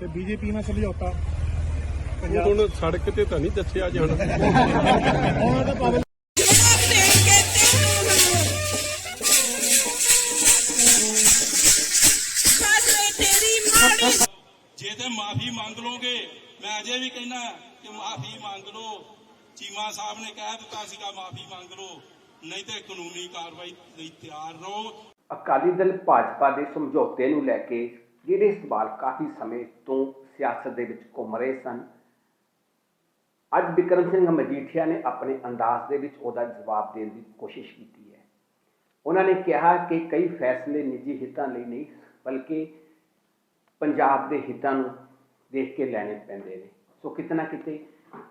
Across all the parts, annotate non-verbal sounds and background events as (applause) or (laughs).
ਤੇ ਬੀਜੇਪੀ ਨਾਲ ਸਮਝੌਤਾ। ਹੁਣ ਸੜਕ ਤੇ ਤਾਂ ਨਹੀਂ ਦੱਸਿਆ ਜਾਣਾ। (laughs) ਉਹਨਾਂ ਦਾ ਪਾਵਰ ਜੇ ਤੇ ਮਾਫੀ ਮੰਗ ਲੋਗੇ ਮੈਂ ਅਜੇ ਵੀ ਕਹਿਣਾ ਕਿ ਮਾਫੀ ਮੰਗ ਲਓ। ਚੀਮਾ ਸਾਹਿਬ ਨੇ ਕਹਿ ਦਿੱਤਾ ਸੀਗਾ ਮਾਫੀ ਮੰਗ ਲਓ। ਨਹੀਂ ਤੇ ਕਾਨੂੰਨੀ ਕਾਰਵਾਈ ਲਈ ਤਿਆਰ ਰਹੋ। ਅਕਾਲੀ ਦਲ ਭਾਜਪਾ ਦੇ ਸਮਝੌਤੇ ਨੂੰ ਲੈ ਕੇ ਜਿਹੜੇ ਸਵਾਲ ਕਾਫੀ ਸਮੇਂ ਤੋਂ ਸਿਆਸਤ ਦੇ ਵਿੱਚ ਘੁੰਮ ਰਹੇ ਸਨ, ਅੱਜ ਬਿਕਰਮ ਸਿੰਘ ਮਜੀਠੀਆ ਨੇ ਆਪਣੇ ਅੰਦਾਜ਼ ਦੇ ਵਿੱਚ ਉਹਦਾ ਜਵਾਬ ਦੇਣ ਦੀ ਕੋਸ਼ਿਸ਼ ਕੀਤੀ ਹੈ। ਉਹਨਾਂ ਨੇ ਕਿਹਾ ਕਿ ਕਈ ਫੈਸਲੇ ਨਿੱਜੀ ਹਿੱਤਾਂ ਲਈ ਨਹੀਂ, ਬਲਕਿ ਪੰਜਾਬ ਦੇ ਹਿੱਤਾਂ ਨੂੰ ਦੇਖ ਕੇ ਲੈਣੇ ਪੈਂਦੇ ਨੇ। ਸੋ ਕਿਤੇ ਨਾ ਕਿਤੇ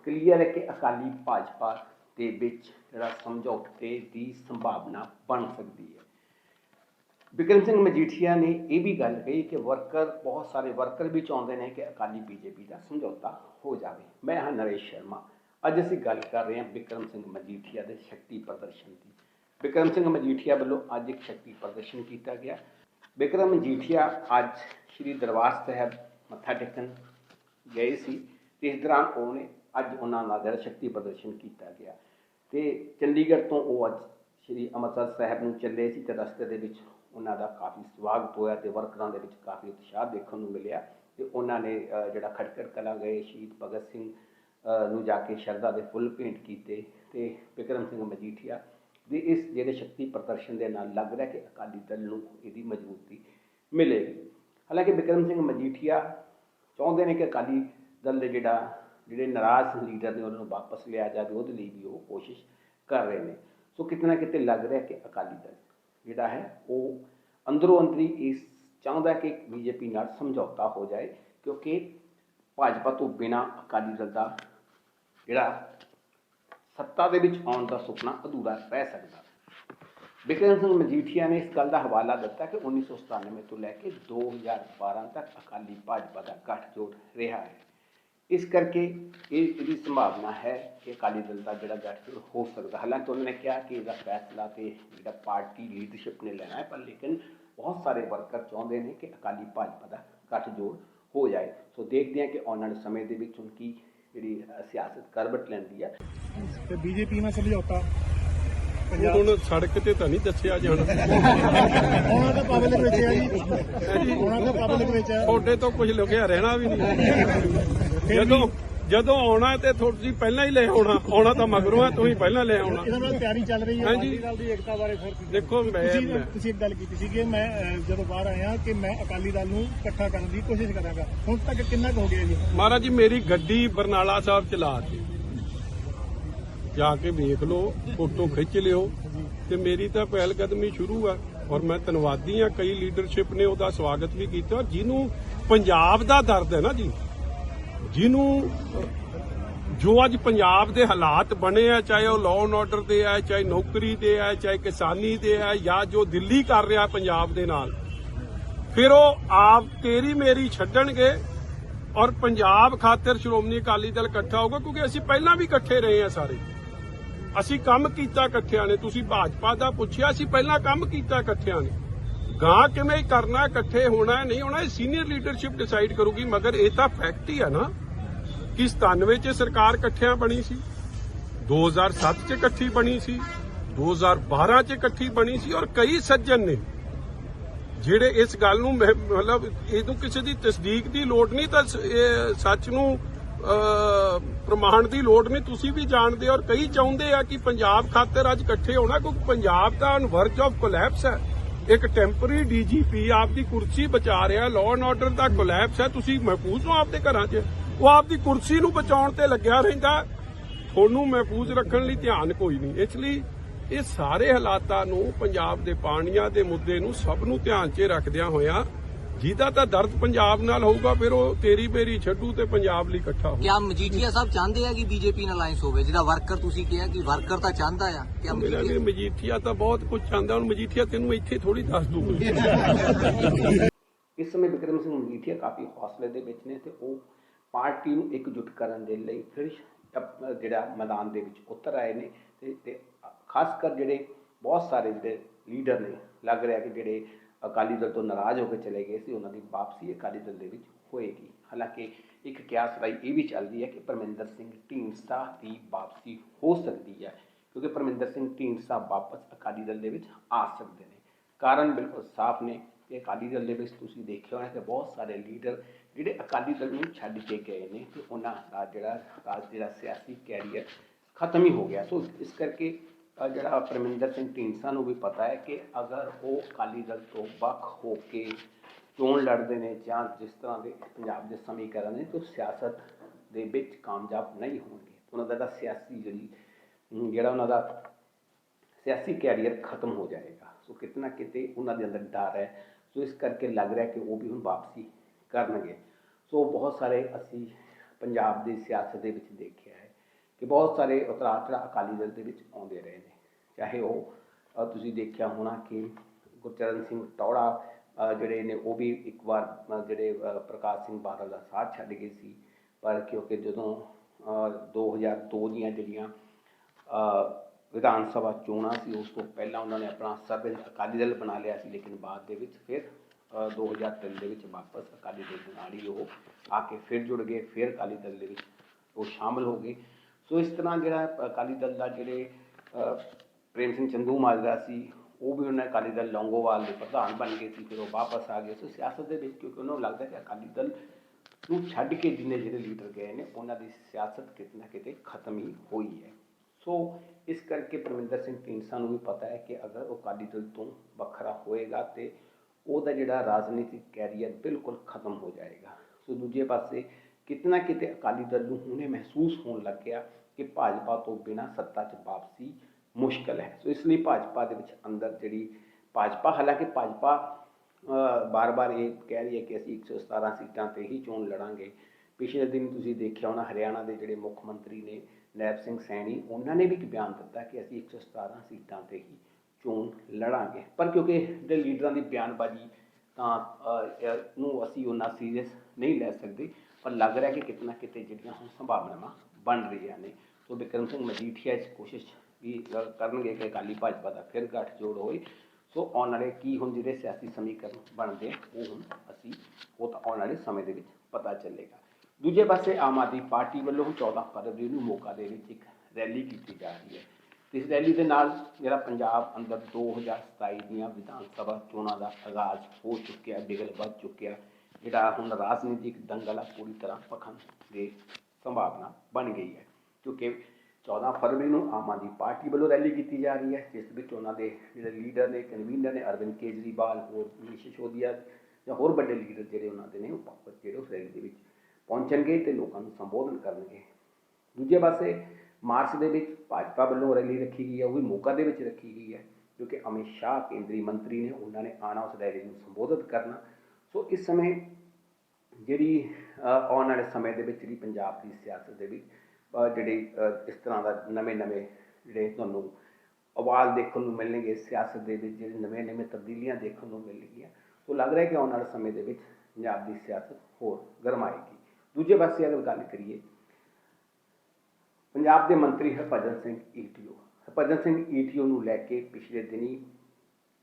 ਕਲੀਅਰ ਹੈ ਕਿ ਅਕਾਲੀ ਭਾਜਪਾ ਦੇ ਵਿੱਚ ਜਿਹੜਾ ਸਮਝੌਤੇ ਦੀ ਸੰਭਾਵਨਾ ਬਣ ਸਕਦੀ ਹੈ। ਬਿਕਰਮ ਸਿੰਘ ਮਜੀਠੀਆ ਨੇ ਇਹ ਵੀ ਗੱਲ ਕਹੀ ਕਿ ਵਰਕਰ ਬਹੁਤ ਸਾਰੇ ਵਰਕਰ ਵੀ ਚਾਹੁੰਦੇ ਨੇ ਕਿ ਅਕਾਲੀ ਬੀਜੇਪੀ ਦਾ ਸਮਝੌਤਾ ਹੋ ਜਾਵੇ। ਮੈਂ ਹਾਂ ਨਰੇਸ਼ ਸ਼ਰਮਾ। ਅੱਜ ਅਸੀਂ ਗੱਲ ਕਰ ਰਹੇ ਹਾਂ ਬਿਕਰਮ ਸਿੰਘ ਮਜੀਠੀਆ ਦੇ ਸ਼ਕਤੀ ਪ੍ਰਦਰਸ਼ਨ ਦੀ। ਬਿਕਰਮ ਸਿੰਘ ਮਜੀਠੀਆ ਵੱਲੋਂ ਅੱਜ ਇੱਕ ਸ਼ਕਤੀ ਪ੍ਰਦਰਸ਼ਨ ਕੀਤਾ ਗਿਆ। ਬਿਕਰਮ ਮਜੀਠੀਆ ਅੱਜ ਸ੍ਰੀ ਦਰਬਾਰ ਸਾਹਿਬ ਮੱਥਾ ਟੇਕਣ ਗਏ ਸੀ ਤੇ ਇਸ ਦੌਰਾਨ ਉਹਨੇ ਅੱਜ ਉਹਨਾਂ ਨਾਲ ਜਿਹੜਾ ਸ਼ਕਤੀ ਪ੍ਰਦਰਸ਼ਨ ਕੀਤਾ ਗਿਆ। ਤੇ ਚੰਡੀਗੜ੍ਹ ਤੋਂ ਉਹ ਅੱਜ ਸ੍ਰੀ ਅੰਮ੍ਰਿਤਸਰ ਸਾਹਿਬ ਨੂੰ ਚੱਲੇ ਸੀ ਤੇ ਰਸਤੇ ਦੇ ਵਿੱਚ ਉਹਨਾਂ ਦਾ ਕਾਫੀ ਸਵਾਗਤ ਹੋਇਆ ਤੇ ਵਰਕਰਾਂ ਦੇ ਵਿੱਚ ਕਾਫੀ ਉਤਸ਼ਾਹ ਦੇਖਣ ਨੂੰ ਮਿਲਿਆ ਤੇ ਉਹਨਾਂ ਨੇ ਜਿਹੜਾ ਖਟਕੜ ਕਲਾ ਗਏ, ਸ਼ਹੀਦ ਭਗਤ ਸਿੰਘ ਨੂੰ ਜਾ ਕੇ ਸ਼ਰਧਾ ਦੇ ਫੁੱਲ ਭੇਂਟ ਕੀਤੇ ਤੇ ਬਿਕਰਮ ਸਿੰਘ ਮਜੀਠੀਆ ਦੇ ਇਸ ਜਿਹੜੇ ਸ਼ਕਤੀ ਪ੍ਰਦਰਸ਼ਨ ਦੇ ਨਾਲ ਲੱਗ ਰਿਹਾ ਕਿ ਅਕਾਲੀ ਦਲ ਨੂੰ ਇਹਦੀ ਮਜ਼ਬੂਤੀ ਮਿਲੇਗੀ। ਹਾਲਾਂਕਿ ਬਿਕਰਮ ਸਿੰਘ ਮਜੀਠੀਆ ਚਾਹੁੰਦੇ ਨੇ ਕਿ ਅਕਾਲੀ ਦਲ ਦੇ ਜਿਹੜਾ, ਜਿਹੜੇ ਨਾਰਾਜ਼ ਲੀਡਰ ਨੇ ਉਹਨਾਂ ਨੂੰ ਵਾਪਸ ਲਿਆ ਜਾਵੇ, ਉਹਦੇ ਲਈ ਵੀ ਉਹ ਕੋਸ਼ਿਸ਼ ਕਰ ਰਹੇ ਨੇ। ਸੋ ਕਿਤੇ ਨਾ ਕਿਤੇ ਲੱਗ ਰਿਹਾ ਕਿ ਅਕਾਲੀ ਦਲ ਜਿਹੜਾ ਹੈ, ਉਹ ਅੰਦਰੋਂ ਅੰਦਰੀ ਇਸ ਚਾਹੁੰਦਾ ਕਿ ਬੀਜੇਪੀ ਨਾਲ ਸਮਝੌਤਾ ਹੋ ਜਾਏ, ਕਿਉਂਕਿ ਭਾਜਪਾ ਤੋਂ ਬਿਨਾ ਅਕਾਲੀ ਦਲ ਦਾ ਜਿਹੜਾ ਸੱਤਾ ਦੇ ਵਿੱਚ ਆਉਣ ਦਾ ਸੁਪਨਾ ਅਧੂਰਾ ਰਹਿ ਸਕਦਾ। ਬਿਕਰਮ ਸਿੰਘ ਮਜੀਠੀਆ ਨੇ ਇਸ ਗੱਲ ਦਾ ਹਵਾਲਾ ਦਿੱਤਾ ਕਿ 1997 ਤੋਂ ਲੈ ਕੇ 2012 ਤੱਕ ਅਕਾਲੀ ਭਾਜਪਾ ਦਾ ਗੱਠਜੋੜ ਰਿਹਾ ਹੈ। ਇਸ ਕਰਕੇ ਇਹ ਇਹਦੀ ਸੰਭਾਵਨਾ ਹੈ ਕਿ ਅਕਾਲੀ ਦਲ ਦਾ ਜਿਹੜਾ ਗੱਠਜੋੜ ਹੋ ਸਕਦਾ ਹਾਲਾਂਕਿ ਉਹਨਾਂ ਨੇ ਕਿਹਾ ਕਿ ਇਹਦਾ ਫੈਸਲਾ ਤੇ ਜਿਹੜਾ ਪਾਰਟੀ ਲੀਡਰਸ਼ਿਪ ਨੇ ਲੈਣਾ ਹੈ ਪਰ ਲੇਕਿਨ ਬਹੁਤ ਸਾਰੇ ਵਰਕਰ ਚਾਹੁੰਦੇ ਨੇ ਕਿ ਅਕਾਲੀ ਭਾਜਪਾ ਦਾ ਗੱਠਜੋੜ ਹੋ ਜਾਏ। ਸੋ ਦੇਖਦੇ ਹਾਂ ਕਿ ਆਉਣ ਵਾਲੇ ਸਮੇਂ ਦੇ ਵਿੱਚ ਉਨਕੀ ਜਿਹੜੀ ਅ, ਸਿਆਸਤ ਕਰਵਟ ਲੈਂਦੀ ਹੈ। ਤੇ ਬੀਜੇਪੀ ਨਾਲ ਸਮਝੌਤਾ। ਹੁਣ ਸੜਕ ਤੇ ਤਾਂ ਨਹੀਂ ਦੱਸਿਆ ਜਾਣਾ। (laughs) ਉਹਨਾਂ ਦਾ ਪਬਲਿਕ ਵਿੱਚ ਹੈ ਜੀ। ਉਹਨਾਂ ਦਾ ਪਬਲਿਕ ਵਿੱਚ ਹੈ। ਤੁਹਾਡੇ ਤੋਂ ਕੁਝ ਲੁਕਿਆ ਰਹਿਣਾ ਵੀ ਨਹੀਂ। (laughs) ਜਦੋਂ ਜਦੋਂ ਆਉਣਾ ਤੇ ਤੁਸੀਂ ਪਹਿਲਾਂ ਹੀ ਲੈ ਆਉਣਾ। ਆਉਣਾ ਤਾਂ ਮਗਰੋਂ ਆ ਤੁਸੀਂ ਪਹਿਲਾਂ ਲੈ ਆਉਣਾ। ਇਹਦੇ ਨਾਲ ਤਿਆਰੀ ਚੱਲ ਰਹੀ ਹੈ ਹਾਂਜੀ। ਅਕਾਲੀ ਦਲ ਦੀ ਏਕਤਾ ਬਾਰੇ ਫਿਰ ਦੇਖੋ ਮੈਂ ਤੁਸੀਂ ਤੁਸੀਂ ਇੱਕ ਗੱਲ ਕੀਤੀ ਸੀ ਕਿ ਮੈਂ ਜਦੋਂ ਬਾਹਰ ਆਇਆ ਕਿ ਮੈਂ ਅਕਾਲੀ ਦਲ ਨੂੰ ਇਕੱਠਾ ਕਰਨ ਦੀ ਕੋਸ਼ਿਸ਼ ਕਰਾਂਗਾ। ਹੁਣ ਤੱਕ ਕਿੰਨਾ ਹੋ ਗਿਆ ਜੀ? ਮਹਾਰਾਜ ਜੀ ਮੇਰੀ ਗੱਡੀ ਬਰਨਾਲਾ ਸਾਹਿਬ ਚਲਾ ਕੇ ਜਾ ਕੇ ਵੇਖ ਲਓ ਫੋਟੋ ਖਿੱਚ ਲਿਓ। ਤੇ ਮੇਰੀ ਤਾਂ ਪਹਿਲ ਕਦਮੀ ਸ਼ੁਰੂ ਆ। ਔਰ ਮੈਂ ਧੰਨਵਾਦੀ ਆ ਕਈ ਲੀਡਰਸ਼ਿਪ ਨੇ ਉਹਦਾ ਸਵਾਗਤ ਵੀ ਕੀਤਾ। ਔਰ ਜਿਹਨੂੰ ਪੰਜਾਬ ਦਾ ਦਰਦ ਹੈ ਨਾ ਜੀ ਜਿਹਨੂੰ, ਜੋ ਅੱਜ ਪੰਜਾਬ ਦੇ ਹਾਲਾਤ ਬਣੇ ਆ, ਚਾਹੇ ਉਹ ਲਾਅ ਐਂਡ ਆਰਡਰ ਦੇ ਆ, ਚਾਹੇ ਨੌਕਰੀ ਦੇ ਆ, ਚਾਹੇ ਕਿਸਾਨੀ ਦੇ ਆ, ਜਾਂ ਜੋ ਦਿੱਲੀ ਕਰ ਰਿਹਾ ਪੰਜਾਬ ਦੇ ਨਾਲ, ਫਿਰ ਉਹ ਆਪ ਤੇਰੀ ਮੇਰੀ ਛੱਡਣਗੇ ਔਰ ਪੰਜਾਬ ਖਾਤਰ ਸ਼੍ਰੋਮਣੀ ਅਕਾਲੀ ਦਲ ਇਕੱਠਾ ਹੋਊਗਾ, ਕਿਉਂਕਿ ਅਸੀਂ ਪਹਿਲਾਂ ਵੀ ਇਕੱਠੇ ਰਹੇ ਆ ਸਾਰੇ। ਅਸੀਂ ਕੰਮ ਕੀਤਾ ਇਕੱਠਿਆਂ ਨੇ, ਤੁਸੀਂ ਭਾਜਪਾ ਦਾ ਪੁੱਛਿਆ, ਅਸੀਂ ਪਹਿਲਾਂ ਕੰਮ ਕੀਤਾ ਇਕੱਠਿਆਂ ਨੇ। ਗਾਂ ਕਿਵੇਂ ਕਰਨਾ, ਇਕੱਠੇ ਹੋਣਾ, ਨਹੀਂ ਹੋਣਾ, ਇਹ ਸੀਨੀਅਰ ਲੀਡਰਸ਼ਿਪ ਡਿਸਾਈਡ ਕਰੂਗੀ, ਮਗਰ ਇਹ ਤਾਂ ਫੈਕਟ ਹੀ ਹੈ ਨਾ ਕਿ 97 ਚ ਸਰਕਾਰ ਇਕੱਠਿਆਂ ਬਣੀ ਸੀ 2007 ਚ ਇਕੱਠੀ ਬਣੀ ਸੀ 2012 ਚ ਇਕੱਠੀ ਬਣੀ ਸੀ, ਔਰ ਕਈ ਸੱਜਣ ਨੇ ਜਿਹੜੇ ਇਸ ਗੱਲ ਨੂੰ ਮਹਿ- ਮਤਲਬ ਇਹਨੂੰ ਕਿਸੇ ਦੀ ਤਸਦੀਕ ਦੀ ਲੋੜ ਨਹੀਂ, ਤਾਂ ਸੱਚ ਨੂੰ ਪ੍ਰਮਾਣ ਦੀ ਲੋੜ ਨਹੀਂ, ਤੁਸੀਂ ਵੀ ਜਾਣਦੇ ਹੋ, ਔਰ ਕਈ ਚਾਹੁੰਦੇ ਆ ਕਿ ਪੰਜਾਬ ਖਾਤਰ ਅੱਜ ਇਕੱਠੇ ਹੋਣਾ, ਕਿਉਂਕਿ ਪੰਜਾਬ ਦਾ ਔਨ ਆਫ ਕੋਲੈਪਸ ਹੈ। ਇੱਕ ਟੈਂਪਰਰੀ ਡੀਜੀਪੀ ਆਪਦੀ ਕੁਰਸੀ ਬਚਾ ਰਿਹਾ ਲਾਅ ਐਂਡ ਆਰਡਰ ਦਾ ਕੋਲੈਪਸ ਹੈ, ਤੁਸੀਂ ਮਹਿਫੂਜ਼ ਹੋ ਆਪਦੇ ਘਰਾਂ 'ਚ? ਉਹ ਆਪਦੀ ਕੁਰਸੀ ਨੂੰ ਬਚਾਉਣ ਤੇ ਲੱਗਿਆ ਰਹਿੰਦਾ। ਤੁਹਾਨੂੰ ਮਹਿਫੂਜ਼ ਰੱਖਣ ਲਈ ਧਿਆਨ ਕੋਈ ਨਹੀਂ। ਇਸ ਲਈ ਇਹ ਸਾਰੇ ਹਾਲਾਤਾਂ ਨੂੰ ਪੰਜਾਬ ਦੇ ਪਾਣੀਆਂ ਦੇ ਮੁੱਦੇ ਨੂੰ ਸਭ ਨੂੰ ਧਿਆਨ 'ਚ ਰੱਖਦਿਆਂ ਹੋਇਆਂ ਜਿਹਦਾ ਤਾਂ ਦਰਦ ਪੰਜਾਬ ਨਾਲ ਹੋਊਗਾ ਫਿਰ ਉਹ ਤੇਰੀ ਬੇਰੀ ਛੱਡੂ ਤੇ ਪੰਜਾਬ ਲਈ ਇਕੱਠਾ ਹੋ ਕਿਆ ਮਜੀਠੀਆ ਸਾਹਿਬ ਚਾਹੁੰਦੇ ਆ ਕਿ ਬੀਜੇਪੀ ਨਾਲ ਅਲਾਈਅੰਸ ਹੋਵੇ? ਜਿਹਦਾ ਵਰਕਰ ਤੁਸੀਂ ਕਿਹਾ ਕਿ ਵਰਕਰ ਤਾਂ ਚਾਹੁੰਦਾ ਆ ਕਿਆ ਮੇਰਾ ਵੀ ਮਜੀਠੀਆ ਮਜੀਠੀਆ ਤਾਂ ਬਹੁਤ ਕੁਝ ਚਾਹੁੰਦਾ ਹੁਣ ਮਜੀਠੀਆ ਤੈਨੂੰ ਇੱਥੇ ਥੋੜੀ ਦੱਸ ਦੂਗਾ ਇਸ ਸਮੇਂ ਬਿਕਰਮ ਸਿੰਘ ਮਜੀਠੀਆ ਕਾਫੀ ਹੌਸਲੇ ਦੇ ਵਿੱਚ ਨੇ ਤੇ ਉਹ ਪਾਰਟੀ ਨੂੰ ਇਕਜੁੱਟ ਕਰਨ ਦੇ ਲਈ ਫਿਰ ਅਪ- ਜਿਹੜਾ ਮੈਦਾਨ ਦੇ ਵਿੱਚ ਉਤਰ ਆਏ ਨੇ ਤੇ ਤੇ ਖਾਸ ਕਰ ਜਿਹੜੇ ਬਹੁਤ ਸਾਰੇ ਜਿਹੜੇ ਲੀਡਰ ਨੇ ਲੱਗ ਰਿਹਾ ਕਿ ਜਿਹੜੇ ਅਕਾਲੀ ਦਲ ਤੋਂ ਨਾਰਾਜ਼ ਹੋ ਕੇ ਚਲੇ ਗਏ ਸੀ, ਉਹਨਾਂ ਦੀ ਵਾਪਸੀ ਅਕਾਲੀ ਦਲ ਦੇ ਵਿੱਚ ਹੋਏਗੀ। ਹਾਲਾਂਕਿ ਇੱਕ ਕਿਆਸ ਰਾਈ ਇਹ ਵੀ ਚੱਲਦੀ ਹੈ ਕਿ ਪਰਮਿੰਦਰ ਸਿੰਘ ਢੀਂਡਸਾ ਦੀ ਵਾਪਸੀ ਹੋ ਸਕਦੀ ਹੈ, ਕਿਉਂਕਿ ਪਰਮਿੰਦਰ ਸਿੰਘ ਢੀਂਡਸਾ ਵਾਪਸ ਅਕਾਲੀ ਦਲ ਦੇ ਵਿੱਚ ਆ ਸਕਦੇ ਨੇ। ਕਾਰਨ ਬਿਲਕੁਲ ਸਾਫ਼ ਨੇ ਕਿ ਅਕਾਲੀ ਦਲ ਦੇ ਵਿੱਚ ਤੁਸੀਂ ਦੇਖਿਆ ਹੋਣਾ ਕਿ ਬਹੁਤ ਸਾਰੇ ਲੀਡਰ ਜਿਹੜੇ ਅਕਾਲੀ ਦਲ ਨੂੰ ਛੱਡ ਕੇ ਗਏ ਨੇ ਤੇ ਉਹਨਾਂ ਦਾ ਜਿਹੜਾ ਰਾਜ, ਜਿਹੜਾ ਸਿਆਸੀ ਕੈਰੀਅਰ ਖਤਮ ਹੀ ਹੋ ਗਿਆ। ਸੋ ਇਸ ਕਰਕੇ ਅ, ਜਿਹੜਾ ਪਰਮਿੰਦਰ ਸਿੰਘ ਢੀਂਡਸਾ ਨੂੰ ਵੀ ਪਤਾ ਹੈ ਕਿ ਅਗਰ ਉਹ ਅਕਾਲੀ ਦਲ ਤੋਂ ਵੱਖ ਹੋ ਕੇ ਚੋਣ ਲੜਦੇ ਨੇ ਜਾਂ ਜਿਸ ਤਰ੍ਹਾਂ ਦੇ ਪੰਜਾਬ ਦੇ ਸਮੀਕਰਨ ਨੇ ਤਾਂ ਸਿਆਸਤ ਦੇ ਵਿੱਚ ਕਾਮਯਾਬ ਨਹੀਂ ਹੋਣਗੇ। ਉਹਨਾਂ ਦਾ ਤਾਂ ਸਿਆਸੀ ਜਿਹੜੀ ਜਿਹੜਾ ਉਹਨਾਂ ਦਾ ਸਿਆਸੀ ਕੈਰੀਅਰ ਖਤਮ ਹੋ ਜਾਏਗਾ। ਸੋ ਕਿਤੇ ਨਾ ਕਿਤੇ ਉਹਨਾਂ ਦੇ ਅੰਦਰ ਡਰ ਹੈ। ਸੋ ਇਸ ਕਰਕੇ ਲੱਗ ਰਿਹਾ ਕਿ ਉਹ ਵੀ ਹੁਣ ਵਾਪਸੀ ਕਰਨਗੇ। ਸੋ ਬਹੁਤ ਸਾਰੇ ਅਸੀਂ ਪੰਜਾਬ ਦੀ ਸਿਆਸਤ ਦੇ ਵਿੱਚ ਦੇਖਿਆ ਕਿ ਬਹੁਤ ਸਾਰੇ ਉਤਰਾਅ ਚੜ੍ਹਾਅ ਅਕਾਲੀ ਦਲ ਦੇ ਵਿੱਚ ਆਉਂਦੇ ਰਹੇ ਨੇ। ਚਾਹੇ ਉਹ ਤੁਸੀਂ ਦੇਖਿਆ ਹੋਣਾ ਕਿ ਗੁਰਚਰਨ ਸਿੰਘ ਟੌੜਾ ਜਿਹੜੇ ਨੇ ਉਹ ਵੀ ਇੱਕ ਵਾਰ ਜਿਹੜੇ ਪ੍ਰਕਾਸ਼ ਸਿੰਘ ਬਾਦਲ ਦਾ ਸਾਥ ਛੱਡ ਗਏ ਸੀ। ਪਰ ਕਿਉਂਕਿ ਜਦੋਂ ਅ, 2002 ਦੀਆਂ ਜਿਹੜੀਆਂ ਵਿਧਾਨ ਸਭਾ ਚੋਣਾਂ ਸੀ ਉਸ ਤੋਂ ਪਹਿਲਾਂ ਉਹਨਾਂ ਨੇ ਆਪਣਾ ਸਰਬਿਲ ਅਕਾਲੀ ਦਲ ਬਣਾ ਲਿਆ ਸੀ ਲੇਕਿਨ ਬਾਅਦ ਦੇ ਵਿੱਚ ਫਿਰ ਅ, 2003 ਦੇ ਵਿੱਚ ਵਾਪਸ ਅਕਾਲੀ ਦਲ ਦੇ ਨਾਲ ਹੀ ਉਹ ਆ ਕੇ ਫਿਰ ਜੁੜ ਗਏ ਫਿਰ ਅਕਾਲੀ ਦਲ ਦੇ ਵਿੱਚ ਉਹ ਸ਼ਾਮਲ ਹੋ ਗਏ। ਸੋ ਇਸ ਤਰ੍ਹਾਂ ਜਿਹੜਾ ਅਕਾਲੀ ਦਲ ਦਾ ਜਿਹੜੇ ਪ੍ਰੇਮ ਸਿੰਘ ਚੰਦੂ ਮਾਜਰਾ ਸੀ, ਉਹ ਵੀ ਉਹਨਾਂ ਅਕਾਲੀ ਦਲ ਲੌਂਗੋਵਾਲ ਦੇ ਪ੍ਰਧਾਨ ਬਣ ਗਏ ਸੀ, ਫਿਰ ਉਹ ਵਾਪਸ ਆ ਗਏ। ਸੋ ਸਿਆਸਤ ਦੇ ਵਿੱਚ ਕਿਉਂਕਿ ਉਹਨਾਂ ਨੂੰ ਲੱਗਦਾ ਕਿ ਅਕਾਲੀ ਦਲ ਨੂੰ ਛੱਡ ਕੇ ਜਿੰਨੇ ਜਿਹੜੇ ਲੀਡਰ ਗਏ ਨੇ, ਉਹਨਾਂ ਦੀ ਸਿਆਸਤ ਕਿਤੇ ਨਾ ਕਿਤੇ ਖਤਮ ਹੀ ਹੋਈ ਹੈ। ਸੋ ਇਸ ਕਰਕੇ ਪਰਮਿੰਦਰ ਸਿੰਘ ਢੀਂਡਸਾ ਨੂੰ ਵੀ ਪਤਾ ਹੈ ਕਿ ਅਗਰ ਉਹ ਅਕਾਲੀ ਦਲ ਤੋਂ ਵੱਖਰਾ ਹੋਏਗਾ ਤੇ ਉਹਦਾ ਜਿਹੜਾ ਰਾਜਨੀਤਿਕ ਕੈਰੀਅਰ ਬਿਲਕੁਲ ਖਤਮ ਹੋ ਜਾਏਗਾ। ਸੋ ਦੂਜੇ ਪਾਸੇ ਕਿਤੇ ਨਾ ਕਿਤੇ ਅਕਾਲੀ ਦਲ ਨੂੰ ਹੁਣੇ ਮਹਿਸੂਸ ਹੋਣ ਲੱਗ ਗਿਆ ਕਿ ਭਾਜਪਾ ਤੋਂ ਬਿਨਾਂ ਸੱਤਾ 'ਚ ਵਾਪਸੀ ਮੁਸ਼ਕਲ ਹੈ। ਸੋ ਇਸ ਲਈ ਭਾਜਪਾ ਦੇ ਵਿੱਚ ਅੰਦਰ ਜਿਹੜੀ ਭਾਜਪਾ, ਹਾਲਾਂਕਿ ਭਾਜਪਾ ਬਾਰ-ਬਾਰ ਇਹ ਕਹਿ ਰਹੀ ਹੈ ਕਿ ਅਸੀਂ 117 ਸੀਟਾਂ ਤੇ ਹੀ ਚੋਣ ਲੜਾਂਗੇ। ਪਿਛਲੇ ਦਿਨ ਤੁਸੀਂ ਦੇਖਿਆ ਹੋਣਾ, ਹਰਿਆਣਾ ਦੇ ਜਿਹੜੇ ਮੁੱਖ ਮੰਤਰੀ ਨੇ ਨੈਬ ਸਿੰਘ ਸੈਣੀ, ਉਹਨਾਂ ਨੇ ਵੀ ਇੱਕ ਬਿਆਨ ਦਿੱਤਾ ਕਿ ਅਸੀਂ 117 ਸੀਟਾਂ ਤੇ ਹੀ ਚੋਣ ਲੜਾਂਗੇ। ਪਰ ਕਿਉਂਕਿ ਜਿਹੜੇ ਲੀਡਰਾਂ ਦੀ ਬਿਆਨਬਾਜ਼ੀ ਤਾਂ ਨੂੰ ਅਸੀਂ ਉਹਨਾਂ ਸੀਰੀਅਸ ਨਹੀਂ ਲੈ ਸਕਦੇ। ਪਰ ਲੱਗ ਰਿਹਾ ਕਿ ਕਿਤੇ ਨਾ ਕਿਤੇ ਜਿਹੜੀਆਂ ਹੁਣ ਸੰਭਾਵਨਾਵਾਂ ਬਣ ਰਹੀਆਂ ਨੇ ਸੋ ਬਿਕਰਮ ਸਿੰਘ ਮਜੀਠੀਆ ਇਸ ਕੋਸ਼ਿਸ਼ ਵੀ ਕਰਨਗੇ ਕਿ ਅਕਾਲੀ ਭਾਜਪਾ ਦਾ ਫਿਰ ਗੱਠਜੋੜ ਹੋਏ। ਸੋ ਆਉਣ ਵਾਲੇ ਕੀ ਹੁਣ ਜਿਹੜੇ ਸਿਆਸੀ ਸਮੀਕਰਨ ਬਣਦੇ ਉਹ ਹੁਣ ਅਸੀਂ, ਉਹ ਤਾਂ ਆਉਣ ਵਾਲੇ ਸਮੇਂ ਦੇ ਵਿੱਚ ਪਤਾ ਚੱਲੇਗਾ। ਦੂਜੇ ਪਾਸੇ ਆਮ ਆਦਮੀ ਪਾਰਟੀ ਵੱਲੋਂ ਹੁਣ 14 ਫਰਵਰੀ ਨੂੰ ਮੋਗਾ ਦੇ ਵਿੱਚ ਇੱਕ ਰੈਲੀ ਕੀਤੀ ਜਾ ਰਹੀ ਹੈ। ਇਸ ਰੈਲੀ ਦੇ ਨਾਲ ਜਿਹੜਾ ਪੰਜਾਬ ਅੰਦਰ 2027 ਦੀਆਂ ਵਿਧਾਨ ਸਭਾ ਚੋਣਾਂ ਦਾ ਆਗਾਜ਼ ਹੋ ਚੁੱਕਿਆ ਬਿਗਲ ਵੱਧ ਚੁੱਕਿਆ। ਜਿਹੜਾ ਹੁਣ ਰਾਜਨੀਤਿਕ ਦੰਗਲ ਆ, ਪੂਰੀ ਤਰ੍ਹਾਂ ਭਖਣ ਦੀ ਸੰਭਾਵਨਾ ਬਣ ਗਈ ਹੈ। ਕਿਉਂਕਿ 14 ਫਰਵਰੀ ਨੂੰ ਆਮ ਆਦਮੀ ਪਾਰਟੀ ਵੱਲੋਂ ਰੈਲੀ ਕੀਤੀ ਜਾ ਰਹੀ ਹੈ, ਜਿਸ ਵਿੱਚ ਉਹਨਾਂ ਦੇ ਜਿਹੜੇ ਲੀਡਰ ਨੇ ਕਨਵੀਨਰ ਨੇ, ਅਰਵਿੰਦ ਕੇਜਰੀਵਾਲ, ਹੋਰ ਮਨੀਸ਼ ਸਿਸੋਦੀਆ ਜਾਂ ਹੋਰ ਵੱਡੇ ਲੀਡਰ ਜਿਹੜੇ ਉਹਨਾਂ ਦੇ ਨੇ, ਉਹ ਪ- ਜਿਹੜੇ ਉਸ ਰੈਲੀ ਦੇ ਵਿੱਚ ਪਹੁੰਚਣਗੇ ਤੇ ਲੋਕਾਂ ਨੂੰ ਸੰਬੋਧਨ ਕਰਨਗੇ। ਦੂਜੇ ਪਾਸੇ ਮਾਰਚ ਦੇ ਵਿੱਚ ਭਾਜਪਾ ਵੱਲੋਂ ਰੈਲੀ ਰੱਖੀ ਗਈ ਹੈ, ਉਹ ਵੀ ਮੋਗਾ ਦੇ ਵਿੱਚ ਰੱਖੀ ਗਈ ਹੈ, ਕਿਉਂਕਿ ਅਮਿਤ ਸ਼ਾਹ, ਕੇਂਦਰੀ ਮੰਤਰੀ ਨੇ, ਉਹਨਾਂ ਨੇ ਆਣਾ ਉਸ ਰੈਲੀ ਨੂੰ ਸੰਬੋਧਿਤ ਕਰਨਾ ਸੋ ਇਸ ਸਮੇਂ ਜਿਹੜੀ ਆਉਣ ਵਾਲੇ ਸਮੇਂ ਦੇ ਵਿੱਚ ਜਿਹੜੀ ਪੰਜਾਬ ਦੀ ਸਿਆਸਤ ਦੇ ਵਿੱਚ ਅ, ਜਿਹੜੀ ਇਸ ਤਰ੍ਹਾਂ ਦਾ ਨਵੇਂ-ਨਵੇਂ ਜਿਹੜੇ ਤੁਹਾਨੂੰ ਆਵਾਜ਼ ਦੇਖਣ ਨੂੰ ਮਿਲਣਗੇ ਸਿਆਸਤ ਦੇ ਵਿੱਚ ਜਿਹੜੇ ਨਵੇਂ-ਨਵੇਂ ਤਬਦੀਲੀਆਂ ਦੇਖਣ ਨੂੰ ਮਿਲਣਗੀਆਂ ਸੋ ਲੱਗ ਰਿਹਾ ਕਿ ਆਉਣ ਵਾਲੇ ਸਮੇਂ ਦੇ ਵਿੱਚ ਪੰਜਾਬ ਦੀ ਸਿਆਸਤ ਹੋਰ ਗਰਮਾਏਗੀ ਦੂਜੇ ਪਾਸੇ ਅਗਰ ਗੱਲ ਕਰੀਏ ਪੰਜਾਬ ਦੇ ਮੰਤਰੀ ਹਰਭਜਨ ਸਿੰਘ ਈਟੀਓ ਹਰਭਜਨ ਸਿੰਘ ਈਟੀਓ ਨੂੰ ਲੈ ਕੇ ਪਿਛਲੇ ਦਿਨੀ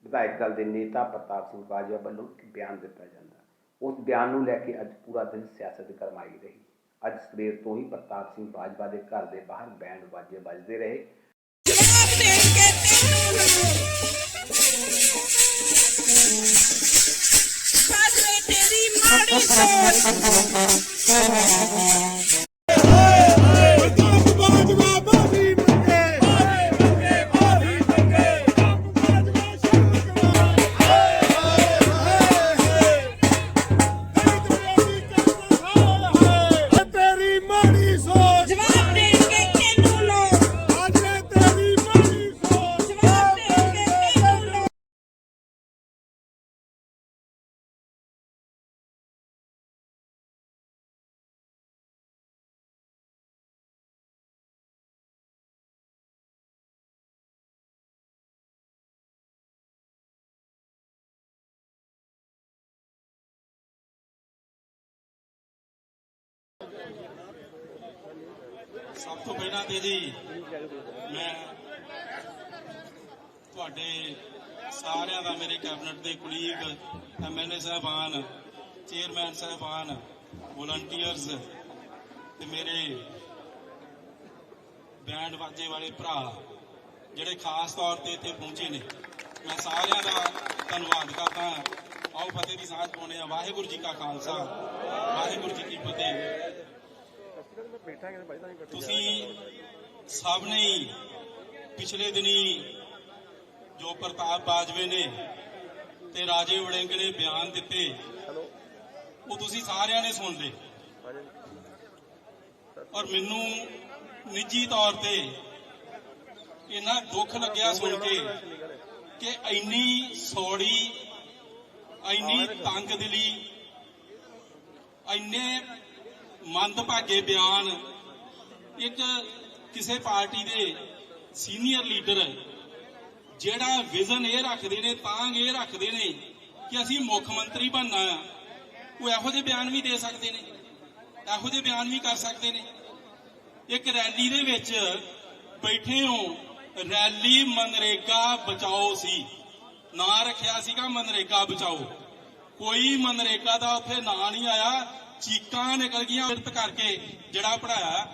ਵਿਧਾਇਕ ਦਲ ਦੇ ਨੇਤਾ ਪ੍ਰਤਾਪ ਸਿੰਘ ਬਾਜਵਾ ਵੱਲੋਂ ਇੱਕ ਬਿਆਨ ਦਿੱਤਾ ਜਾਂਦਾ। ਉਸ ਬਿਆਨ ਨੂੰ ਲੈ ਕੇ ਅੱਜ ਪੂਰਾ ਦਿਨ ਸਿਆਸਤ ਗਰਮਾਈ ਰਹੀ। ਅੱਜ ਸਵੇਰ ਤੋਂ ਹੀ ਪ੍ਰਤਾਪ ਸਿੰਘ ਬਾਜਵਾ ਦੇ ਘਰ ਦੇ ਬਾਹਰ ਬੈਂਡ ਵਾਜੇ ਵੱਜਦੇ ਰਹੇ। ਤੇਰੀ ਮਾੜੀ ਸੋਚ। ਸਭ ਤੋਂ ਪਹਿਲਾਂ ਤੇ ਜੀ, ਮੈਂ ਤੁਹਾਡੇ ਸਾਰਿਆਂ ਦਾ ਮੇਰੇ ਕੈਬਨਿਟ ਦੇ ਕੁਲੀਗ ਐਮਐਲਏ ਸਾਹਿਬਾਨ, ਚੇਅਰਮੈਨ ਸਾਹਿਬਾਨ, ਵੋਲੰਟੀਅਰਸ ਤੇ ਮੇਰੇ ਬੈਂਡ ਵਾਜੇ ਵਾਲੇ ਭਰਾ ਜਿਹੜੇ ਖਾਸ ਤੌਰ ਤੇ ਇੱਥੇ ਪਹੁੰਚੇ ਨੇ। ਮੈਂ ਸਾਰਿਆਂ ਦਾ ਧੰਨਵਾਦ ਕਰਦਾ ਆਓ ਫਤਿਹ ਦੀ ਸਾਂਝ ਪਾਉਂਦੇ ਆ ਵਾਹਿਗੁਰੂ ਜੀ ਕਾ ਖਾਲਸਾ, ਵਾਹਿਗੁਰੂ ਜੀ ਕੀ ਫਤਿਹ। ਤੁਸੀਂ ਸਭ ਨੇ ਹੀ ਪਿਛਲੇ ਦਿਨੀ ਜੋ ਪ੍ਰਤਾਪ ਬਾਜਵੇ ਨੇ ਤੇ ਰਾਜੇ ਵੜਿੰਗ ਨੇ ਬਿਆਨ ਦਿੱਤੇ ਉਹ ਤੁਸੀਂ ਸਾਰਿਆਂ ਨੇ ਸੁਣ ਲਏ। ਔਰ ਮੈਨੂੰ ਨਿੱਜੀ ਤੌਰ ਤੇ ਇੰਨਾ ਦੁੱਖ ਲੱਗਿਆ ਸੁਣ ਕੇ ਕਿ ਇੰਨੀ ਸੌੜੀ ਇੰਨੀ ਤੰਗ ਦਿਲੀ ਇੰਨੇ ਮੰਦਭਾਗੇ ਬਿਆਨ। ਇੱਕ ਕਿਸੇ ਪਾਰਟੀ ਦੇ ਸੀਨੀਅਰ ਲੀਡਰ ਜਿਹੜਾ ਵਿਜ਼ਨ ਇਹ ਰੱਖਦੇ ਨੇ ਤਾਂ ਇਹ ਰੱਖਦੇ ਨੇ ਕਿ ਅਸੀਂ ਮੁੱਖ ਮੰਤਰੀ ਬਣਨਾ ਆ। ਉਹ ਇਹੋ ਜਿਹੇ ਬਿਆਨ ਵੀ ਦੇ ਸਕਦੇ ਨੇ, ਇਹੋ ਜਿਹੇ ਬਿਆਨ ਵੀ ਕਰ ਸਕਦੇ ਨੇ। ਇੱਕ ਰੈਲੀ ਦੇ ਵਿੱਚ ਬੈਠੇ ਹੋ, ਰੈਲੀ ਮਨਰੇਗਾ ਬਚਾਓ ਸੀ। ਨਾਂ ਰੱਖਿਆ ਸੀਗਾ ਮਨਰੇਗਾ ਬਚਾਓ। ਕੋਈ ਮਨਰੇਗਾ ਦਾ ਉੱਥੇ ਨਾਂ ਨਹੀਂ ਆਇਆ। ਚੀਕਾਂ ਨਿਕਲ ਗਈਆਂ ਕਿਰਤ ਕਰਕੇ। ਜਿਹੜਾ ਪੜਾਇਆ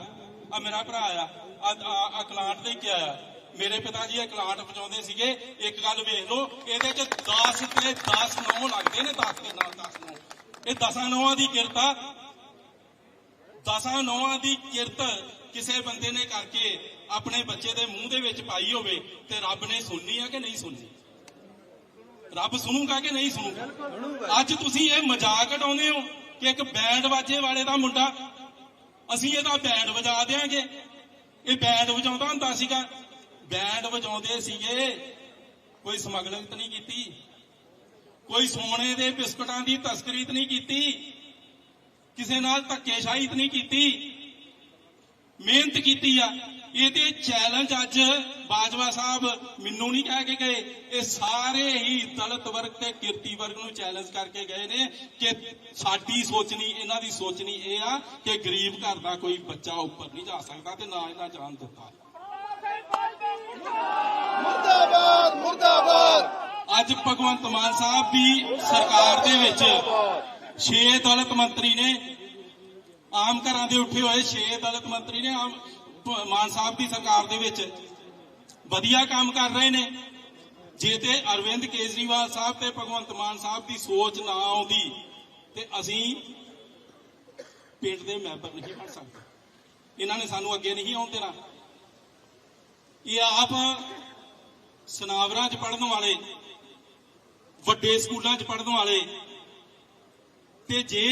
ਆ ਮੇਰਾ ਭਰਾ ਆ ਆ ਅਕਲਾਂਟ ਦੇ ਕੇ ਆਇਆ ਮੇਰੇ ਪਿਤਾ ਜੀ ਅਕਲਾਂਟ ਪਹੁੰਚਾਉਂਦੇ ਸੀਗੇ। ਇੱਕ ਗੱਲ ਵੇਖ ਲਓ, ਇਹਦੇ ਚ 10 ਤੇ 10 ਨੌ ਲੱਗਦੇ ਨੇ 10 ਦੇ ਨਾਲ 10 ਨੌ। ਇਹ 10 ਨੌਆਂ ਦੀ ਕਿਰਤ ਆ। ਦਸਾਂ ਨੌਆਂ ਦੀ ਕਿਰਤ ਕਿਸੇ ਬੰਦੇ ਨੇ ਕਰਕੇ ਆਪਣੇ ਬੱਚੇ ਦੇ ਮੂੰਹ ਦੇ ਵਿੱਚ ਪਾਈ ਹੋਵੇ ਤੇ ਰੱਬ ਨੇ ਸੁਣਨੀ ਆ ਕਿ ਨਹੀਂ ਸੁਣਨੀ? ਰੱਬ ਸੁਣੂਗਾ ਕਿ ਨਹੀਂ ਸੁਣੂਗਾ? ਅੱਜ ਤੁਸੀਂ ਇਹ ਮਜ਼ਾਕ ਉਡਾਉਂਦੇ ਹੋ। ਕਿ ਇੱਕ ਬੈਂਡ ਵਾਜੇ ਵਾਲੇ ਦਾ ਮੁੰਡਾ। ਅਸੀਂ ਇਹਦਾ ਬੈਂਡ ਵਜਾ ਦੇਾਂਗੇ ਇਹ ਬੈਂਡ ਵਜਾਉਂਦਾ ਹੁੰਦਾ ਸੀਗਾ। ਬੈਂਡ ਵਜਾਉਂਦੇ ਸੀਗੇ। ਕੋਈ ਸਮਗਲਿੰਗ ਤਾਂ ਨਹੀਂ ਕੀਤੀ। ਕੋਈ ਸੋਨੇ ਦੇ ਬਿਸਕਟਾਂ ਦੀ ਤਸਕਰੀ ਤਾਂ ਨਹੀਂ ਕੀਤੀ। ਕਿਸੇ ਨਾਲ ਧੱਕੇਸ਼ਾਹੀ ਤਾਂ ਨਹੀਂ ਕੀਤੀ। ਮਿਹਨਤ ਕੀਤੀ ਆ। ਇਹਦੇ ਚੈਲੰਜ ਅੱਜ ਬਾਜਵਾ ਸਾਹਿਬ ਮੈਨੂੰ ਨਹੀਂ ਕਹਿ ਕੇ ਗਏ। ਇਹ ਸਾਰੇ ਹੀ ਦਲਿਤ ਵਰਗ ਤੇ ਕਿਰਤੀ ਵਰਗ ਨੂੰ ਚੈਲੰਜ ਕਰਕੇ ਗਏ ਨੇ ਕਿ ਸਾਡੀ ਸੋਚਣੀ ਇਹਨਾਂ ਦੀ ਸੋਚਣੀ ਇਹ ਆ ਕਿ ਗਰੀਬ ਘਰ ਦਾ ਕੋਈ ਬੱਚਾ ਉੱਪਰ ਨਹੀਂ ਜਾ ਸਕਦਾ ਤੇ ਨਾ ਇਹਨਾਂ ਜਾਣ ਦਿੱਤਾ ਮੁਰਦਾਬਾਦ ਮੁਰਦਾਬਾਦ। ਅੱਜ ਭਗਵੰਤ ਮਾਨ ਸਾਹਿਬ ਦੀ ਸਰਕਾਰ ਦੇ ਵਿੱਚ ਛੇ ਦਲਿਤ ਮੰਤਰੀ ਨੇ। ਆਮ ਘਰਾਂ ਦੇ ਉੱਠੇ ਹੋਏ ਛੇ ਦਲਿਤ ਮੰਤਰੀ ਨੇ। ਆਮ ਮਾਨ ਸਾਹਿਬ ਦੀ ਸਰਕਾਰ ਦੇ ਵਿੱਚ ਵਧੀਆ ਕੰਮ ਕਰ ਰਹੇ ਨੇ। ਜੇ ਤੇ ਅਰਵਿੰਦ ਕੇਜਰੀਵਾਲ ਸਾਹਿਬ ਤੇ ਭਗਵੰਤ ਮਾਨ ਸਾਹਿਬ ਦੀ ਸੋਚ ਨਾ ਆਉਂਦੀ, ਤੇ ਅਸੀਂ ਪਿੰਡ ਦੇ ਮੈਂਬਰ ਨਹੀਂ ਬਣ ਸਕਦੇ। ਇਹਨਾਂ ਨੇ ਸਾਨੂੰ ਅੱਗੇ ਨਹੀਂ ਆਉਣ ਦੇਣਾ। ਇਹ ਆਪ ਸਨਾਵਰਾਂ 'ਚ ਪੜਨ ਵਾਲੇ, ਵੱਡੇ ਸਕੂਲਾਂ 'ਚ ਪੜਨ ਵਾਲੇ, ਤੇ ਜੇ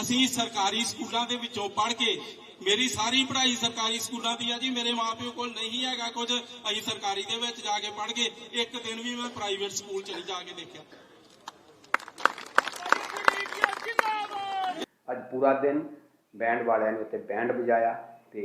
ਅਸੀਂ ਸਰਕਾਰੀ ਸਕੂਲਾਂ ਦੇ ਵਿੱਚੋਂ ਪੜ੍ਹ ਕੇ ਮੇਰੀ ਸਾਰੀ ਪੜ੍ਹਾਈ ਸਰਕਾਰੀ ਸਕੂਲਾਂ ਦੀ ਆ ਜੀ, ਮੇਰੇ ਮਾਪਿਓ ਕੋਲ ਨਹੀਂ ਹੈਗਾ ਕੁਝ। ਅਸੀਂ ਸਰਕਾਰੀ ਦੇ ਵਿੱਚ ਜਾ ਕੇ ਪੜ੍ਹ ਕੇ ਇੱਕ ਦਿਨ ਵੀ ਮੈਂ ਪ੍ਰਾਈਵੇਟ ਸਕੂਲ 'ਚ ਜਾ ਕੇ ਦੇਖਿਆ। ਅੱਜ ਪੂਰਾ ਦਿਨ ਬੈਂਡ ਵਾਲਿਆਂ ਨੇ ਉੱਤੇ ਬੈਂਡ ਵਜਾਇਆ ਤੇ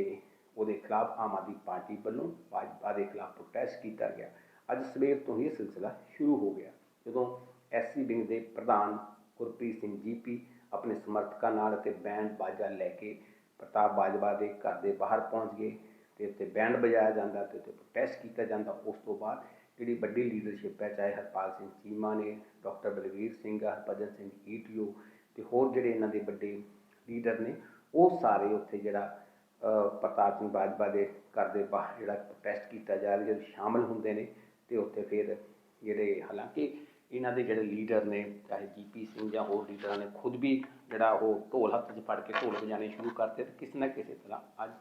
ਉਹਦੇ ਖਿਲਾਫ ਆਮ ਆਦਮੀ ਪਾਰਟੀ ਵੱਲੋਂ ਭਾਜਪਾ ਦੇ ਖਿਲਾਫ ਪ੍ਰੋਟੈਸਟ ਕੀਤਾ ਗਿਆ। ਅੱਜ ਸਵੇਰ ਤੋਂ ਹੀ ਇਹ ਸਿਲਸਿਲਾ ਸ਼ੁਰੂ ਹੋ ਗਿਆ। ਜਦੋਂ ਐਸਸੀ ਵਿੰਗ ਦੇ ਪ੍ਰਧਾਨ ਗੁਰਪ੍ਰੀਤ ਸਿੰਘ ਜੀਪੀ ਆਪਣੇ ਸਮਰਥਕਾਂ ਨਾਲ ਅਤੇ ਬੈਂਡ ਬਾਜਾ ਲੈ ਕੇ ਪ੍ਰਤਾਪ ਬਾਜਵਾ ਦੇ ਘਰ ਦੇ ਬਾਹਰ ਪਹੁੰਚ ਗਏ ਤੇ ਉੱਤੇ ਬੈਂਡ ਵਜਾਇਆ ਜਾਂਦਾ ਤੇ ਉੱਤੇ ਪ੍ਰੋਟੈਸਟ ਕੀਤਾ ਜਾਂਦਾ। ਉਸ ਤੋਂ ਬਾਅਦ ਜਿਹੜੀ ਵੱਡੀ ਲੀਡਰਸ਼ਿਪ ਹੈ ਚਾਹੇ ਹਰਪਾਲ ਸਿੰਘ ਚੀਮਾ ਨੇ ਡਾਕਟਰ ਬਲਵੀਰ ਸਿੰਘ ਆ, ਹਰਭਜਨ ਸਿੰਘ ਈਟੀਓ ਤੇ ਹੋਰ ਜਿਹੜੇ ਇਹਨਾਂ ਦੇ ਵੱਡੇ ਲੀਡਰ ਨੇ ਉਹ ਸਾਰੇ ਉੱਥੇ ਜਿਹੜਾ ਪ੍ਰਤਾਪ ਸਿੰਘ ਬਾਜਵਾ ਦੇ ਘਰ ਦੇ ਬਾਹਰ ਜਿਹੜਾ ਪ੍ਰੋਟੈਸਟ ਕੀਤਾ ਜਾ ਰਿਹਾ ਜਦੋਂ ਸ਼ਾਮਲ ਹੁੰਦੇ ਨੇ ਤੇ ਉੱਥੇ ਫਿਰ ਜਿਹੜੇ ਹਾਲਾਂਕਿ ਇਹਨਾਂ ਦੇ ਜਿਹੜੇ ਲੀਡਰ ਨੇ ਚਾਹੇ ਜੀਪੀ ਸਿੰਘ ਜਾਂ ਹੋਰ ਲੀਡਰਾਂ ਨੇ ਖੁਦ ਵੀ ਜਿਹੜਾ ਉਹ ਢੋਲ ਹੱਥ 'ਚ ਫੜ ਕੇ ਢੋਲ ਵਜਾਣੇ ਸ਼ੁਰੂ ਕਰਤੇ ਤੇ ਕਿਸੇ ਨਾ ਕਿਸੇ ਤਰ੍ਹਾਂ ਅੱਜ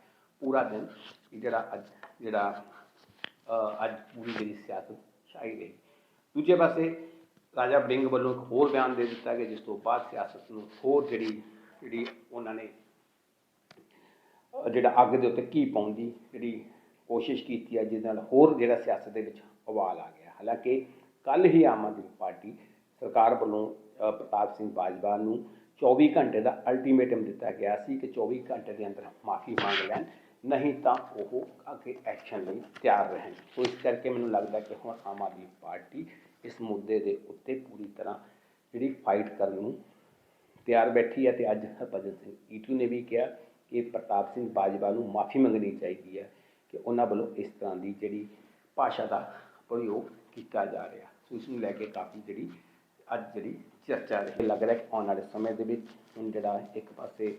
ਪੂਰਾ ਦਿਨ ਜਿਹੜਾ ਅੱਜ ਜਿਹੜਾ ਅੱਜ ਪੂਰੀ ਜਿਹੜੀ ਸਿਆਸਤ ਛਾਈ ਰਹੀ ਦੂਜੇ ਪਾਸੇ ਰਾਜਾ ਬ੍ਰਿੰਗ ਵੱਲੋਂ ਇੱਕ ਹੋਰ ਬਿਆਨ ਦੇ ਦਿੱਤਾ ਗਿਆ ਜਿਸ ਤੋਂ ਬਾਅਦ ਸਿਆਸਤ ਨੂੰ ਹੋਰ ਜਿਹੜੀ ਜਿਹੜੀ ਉਹਨਾਂ ਨੇ ਜਿਹੜਾ ਅੱਗ ਦੇ ਉੱਤੇ ਕੀ ਪਾਉਣ ਦੀ ਜਿਹੜੀ ਕੋਸ਼ਿਸ਼ ਕੀਤੀ ਹੈ ਜਿਸ ਨਾਲ ਹੋਰ ਜਿਹੜਾ ਸਿਆਸਤ ਦੇ ਵਿੱਚ ਉਬਾਲ ਆ ਗਿਆ। ਹਾਲਾਂਕਿ ਕੱਲ ਹੀ ਆਮ ਆਦਮੀ ਪਾਰਟੀ ਸਰਕਾਰ ਵੱਲੋਂ ਪ੍ਰਤਾਪ ਸਿੰਘ ਬਾਜਵਾ ਨੂੰ 24 ਘੰਟੇ ਦਾ ਅਲਟੀਮੇਟਮ ਦਿੱਤਾ ਗਿਆ ਸੀ ਕਿ 24 ਘੰਟੇ ਦੇ ਅੰਦਰ ਮਾਫੀ ਮੰਗ ਲੈਣ, ਨਹੀਂ ਤਾਂ ਉਹ ਅੱਗੇ ਐਕਸ਼ਨ ਲਈ ਤਿਆਰ ਰਹਿਣ। ਸੋ ਇਸ ਕਰਕੇ ਮੈਨੂੰ ਲੱਗਦਾ ਕਿ ਹੁਣ ਆਮ ਆਦਮੀ ਪਾਰਟੀ ਇਸ ਮੁੱਦੇ ਦੇ ਉੱਤੇ ਪੂਰੀ ਤਰ੍ਹਾਂ ਜਿਹੜੀ ਫਾਈਟ ਕਰਨ ਨੂੰ ਤਿਆਰ ਬੈਠੀ ਹੈ ਤੇ ਅੱਜ ਹਰਭਜਨ ਸਿੰਘ ਈਟੂ ਨੇ ਵੀ ਕਿਹਾ ਕਿ ਪ੍ਰਤਾਪ ਸਿੰਘ ਬਾਜਵਾ ਨੂੰ ਮਾਫੀ ਮੰਗਣੀ ਚਾਹੀਦੀ ਹੈ ਕਿ ਉਹਨਾਂ ਵੱਲੋਂ ਇਸ ਤਰ੍ਹਾਂ ਦੀ ਜਿਹੜੀ ਭਾਸ਼ਾ ਦਾ ਪ੍ਰਯੋਗ ਕੀਤਾ ਜਾ ਰਿਹਾ। ਸੋ ਇਸ ਨੂੰ ਲੈ ਕੇ ਕਾਫੀ ਜਿਹੜੀ ਅੱਜ ਜਿਹੜੀ ਚਰਚਾ ਰਹੀ। ਲੱਗ ਰਿਹਾ ਕਿ ਆਉਣ ਵਾਲੇ ਸਮੇਂ ਦੇ ਵਿੱਚ ਹੁਣ ਜਿਹੜਾ ਇੱਕ ਪਾਸੇ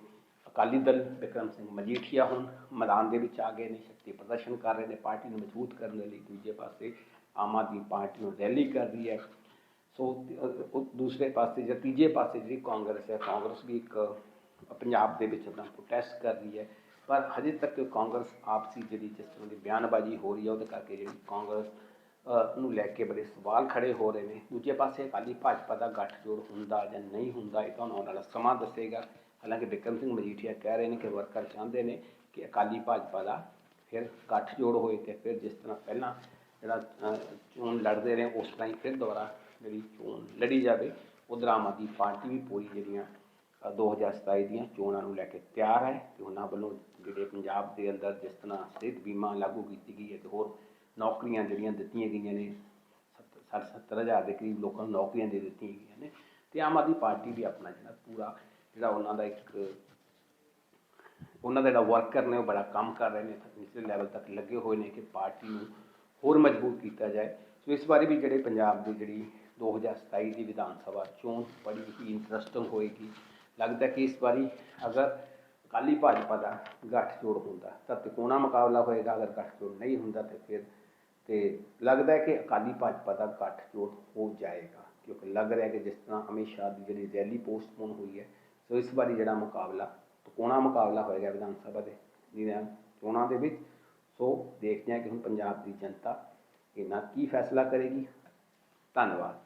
ਅਕਾਲੀ ਦਲ, ਵਿਕਰਮ ਸਿੰਘ ਮਜੀਠੀਆ ਹੁਣ ਮੈਦਾਨ ਦੇ ਵਿੱਚ ਆ ਗਏ ਨੇ, ਸ਼ਕਤੀ ਪ੍ਰਦਰਸ਼ਨ ਕਰ ਰਹੇ ਨੇ, ਪਾਰਟੀ ਨੂੰ ਮਜ਼ਬੂਤ ਕਰਨ ਦੇ ਲਈ ਦੂਜੇ ਪਾਸੇ ਆਮ ਆਦਮੀ ਪਾਰਟੀ ਨੂੰ ਰੈਲੀ ਕਰ ਰਹੀ ਹੈ। ਸੋ ਦੂਸਰੇ ਪਾਸੇ ਜਾਂ ਤੀਜੇ ਪਾਸੇ ਜਿਹੜੀ ਕਾਂਗਰਸ ਹੈ, ਕਾਂਗਰਸ ਵੀ ਇੱਕ ਪੰਜਾਬ ਦੇ ਵਿੱਚ ਆਪਣਾ ਪ੍ਰੋਟੈਸਟ ਕਰ ਰਹੀ ਹੈ। ਪਰ ਹਜੇ ਤੱਕ ਕਾਂਗਰਸ ਆਪਸੀ ਜਿਹੜੀ ਜਿਸ ਤਰ੍ਹਾਂ ਦੀ ਬਿਆਨਬਾਜ਼ੀ ਹੋ ਰਹੀ ਹੈ, ਉਹਦੇ ਕਰਕੇ ਜਿਹੜੀ ਕਾਂਗਰਸ ਨੂੰ ਲੈ ਕੇ ਬੜੇ ਸਵਾਲ ਖੜੇ ਹੋ ਰਹੇ ਨੇ। ਦੂਜੇ ਪਾਸੇ ਅਕਾਲੀ ਭਾਜਪਾ ਦਾ ਗੱਠਜੋੜ ਹੁੰਦਾ ਜਾਂ ਨਹੀਂ ਹੁੰਦਾ ਇਹ ਤੁਹਾਨੂੰ ਆਉਣ ਵਾਲਾ ਸਮਾਂ ਦੱਸੇਗਾ। ਹਾਲਾਂਕਿ ਬਿਕਰਮ ਸਿੰਘ ਮਜੀਠੀਆ ਕਹਿ ਰਹੇ ਨੇ ਕਿ ਵਰਕਰ ਚਾਹੁੰਦੇ ਨੇ ਕਿ ਅਕਾਲੀ ਭਾਜਪਾ ਦਾ ਫਿਰ ਗੱਠਜੋੜ ਹੋਏ ਤੇ ਫਿਰ ਜਿਸ ਤਰ੍ਹਾਂ ਪਹਿਲਾਂ ਜਿਹੜਾ ਚੋਣ ਲੜਦੇ ਰਹੇ ਉਸ ਤਰ੍ਹਾਂ ਹੀ ਫਿਰ ਦੁਬਾਰਾ ਜਿਹੜੀ ਚੋਣ ਲੜੀ ਜਾਵੇ ਉਧਰ ਆਮ ਆਦਮੀ ਪਾਰਟੀ ਵੀ ਪੂਰੀ ਜਿਹੜੀਆਂ ਅ, 2027 ਦੀਆਂ ਚੋਣਾਂ ਨੂੰ ਲੈ ਕੇ ਤਿਆਰ ਹੈ ਤੇ ਉਹਨਾਂ ਵੱਲੋਂ ਜਿਹੜੇ ਪੰਜਾਬ ਦੇ ਅੰਦਰ ਜਿਸ ਤਰ੍ਹਾਂ ਸਿਹਤ ਬੀਮਾ ਲਾਗੂ ਕੀਤੀ ਗਈ ਹੈ ਤੇ ਹੋਰ ਨੌਕਰੀਆਂ ਜਿਹੜੀਆਂ ਦਿੱਤੀਆਂ ਗਈਆਂ ਨੇ 60 70 ਹਜ਼ਾਰ ਦੇ ਕਰੀਬ ਲੋਕਾਂ ਨੂੰ ਨੌਕਰੀਆਂ ਦੇ ਦਿੱਤੀਆਂ ਗਈਆਂ ਨੇ ਤੇ ਆਮ ਆਦਮੀ ਪਾਰਟੀ ਵੀ ਆਪਣਾ ਜਿਹੜਾ ਪੂਰਾ, ਜਿਹੜਾ ਉਹਨਾਂ ਦਾ ਇੱਕ, ਉਹਨਾਂ ਦਾ ਜਿਹੜਾ ਵਰਕਰ ਨੇ ਉਹ ਬੜਾ ਕੰਮ ਕਰ ਰਹੇ ਨੇ ਨਿਚਲੇ ਲੈਵਲ ਤੱਕ ਲੱਗੇ ਹੋਏ ਨੇ ਕਿ ਪਾਰਟੀ ਨੂੰ ਹੋਰ ਮਜ਼ਬੂਤ ਕੀਤਾ ਜਾਏ। ਸੋ ਇਸ ਬਾਰੇ ਵੀ ਜਿਹੜੇ ਪੰਜਾਬ ਦੀ ਜਿਹੜੀ 2027 ਦੀ ਵਿਧਾਨ ਸਭਾ ਚੋਣ ਬੜੀ ਹੀ ਇੰਟਰਸਟਿੰਗ ਹੋਏਗੀ। ਲੱਗਦਾ ਕਿ ਇਸ ਵਾਰੀ ਅਗਰ ਅਕਾਲੀ ਭਾਜਪਾ ਦਾ ਗੱਠਜੋੜ ਹੁੰਦਾ, ਤਾਂ ਤਿਕੋਣਾ ਮੁਕਾਬਲਾ ਹੋਏਗਾ, ਅਗਰ ਗੱਠਜੋੜ ਨਹੀਂ ਹੁੰਦਾ ਤੇ ਫਿਰ ਤੇ ਲੱਗਦਾ ਹੈ ਕਿ ਅਕਾਲੀ ਭਾਜਪਾ ਦਾ ਗੱਠਜੋੜ ਹੋ ਜਾਏਗਾ, ਕਿਉਂਕਿ ਲੱਗ ਰਿਹਾ ਕਿ ਜਿਸ ਤਰ੍ਹਾਂ ਅਮਿਤ ਸ਼ਾਹ ਦੀ ਜਿਹੜੀ ਰੈਲੀ ਪੋਸਟਪੋਨ ਹੋਈ ਹੈ, ਸੋ ਇਸ ਵਾਰੀ ਜਿਹੜਾ ਮੁਕਾਬਲਾ ਤਿਕੋਣਾ ਮੁਕਾਬਲਾ ਹੋਏਗਾ ਵਿਧਾਨ ਸਭਾ ਦੇ ਜਿਹੜੀਆਂ ਚੋਣਾਂ ਦੇ ਵਿੱਚ। ਸੋ ਦੇਖਦੇ ਹਾਂ ਕਿ ਹੁਣ ਪੰਜਾਬ ਦੀ ਜਨਤਾ ਇਹਨਾਂ ਕੀ ਫੈਸਲਾ ਕਰੇਗੀ। ਧੰਨਵਾਦ।